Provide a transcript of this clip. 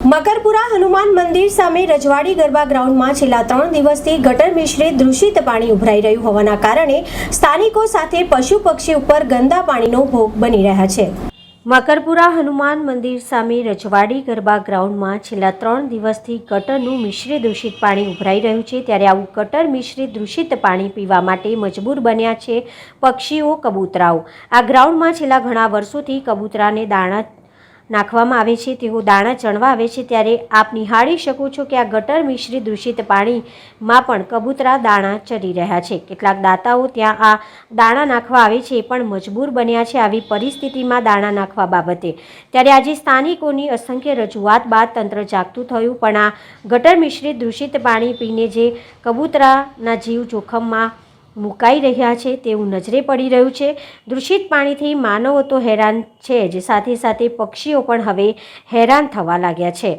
મકરપુરા હનુમાન મંદિર સામે રજવાડી ગરબા ગ્રાઉન્ડમાં છેલ્લા ત્રણ દિવસથી ગટર મિશ્રિત દૂષિત પાણી ઉભરાઈ રહ્યું હોવાના કારણે સ્થાનિકો સાથે પશુ પક્ષી ઉપર ગંદા પાણીનો ભોગ બની રહ્યા છે. મકરપુરા હનુમાન મંદિર સામે રજવાડી ગરબા ગ્રાઉન્ડમાં છેલ્લા ત્રણ દિવસથી ગટરનું મિશ્રિત દૂષિત પાણી ઉભરાઈ રહ્યું છે ત્યારે આવું ગટર મિશ્રિત દૂષિત પાણી પીવા માટે મજબૂર બન્યા છે પક્ષીઓ કબૂતરાઓ. આ ગ્રાઉન્ડમાં છેલ્લા ઘણા વર્ષોથી કબૂતરાને દાણા નાખવામાં આવે છે, તેઓ દાણા ચણવા આવે છે ત્યારે આપ નિહાળી શકો છો કે આ ગટર મિશ્રિત દૂષિત પાણીમાં પણ કબૂતરા દાણા ચરી રહ્યા છે. કેટલાક દાતાઓ ત્યાં આ દાણા નાખવા આવે છે પણ મજબૂર બન્યા છે આવી પરિસ્થિતિમાં દાણા નાખવા બાબતે. ત્યારે આજે સ્થાનિકોની અસંખ્ય રજૂઆત બાદ તંત્ર જાગતું થયું, પણ આ ગટર મિશ્રિત દૂષિત પાણી પીને જે કબૂતરાના જીવ જોખમમાં મુકાઈ રહ્યા છે તેવું નજરે પડી રહ્યું છે. દૂષિત પાણીથી માનવો તો હેરાન છે જ. સાથે સાથે પક્ષીઓ પણ હવે હેરાન થવા લાગ્યા છે.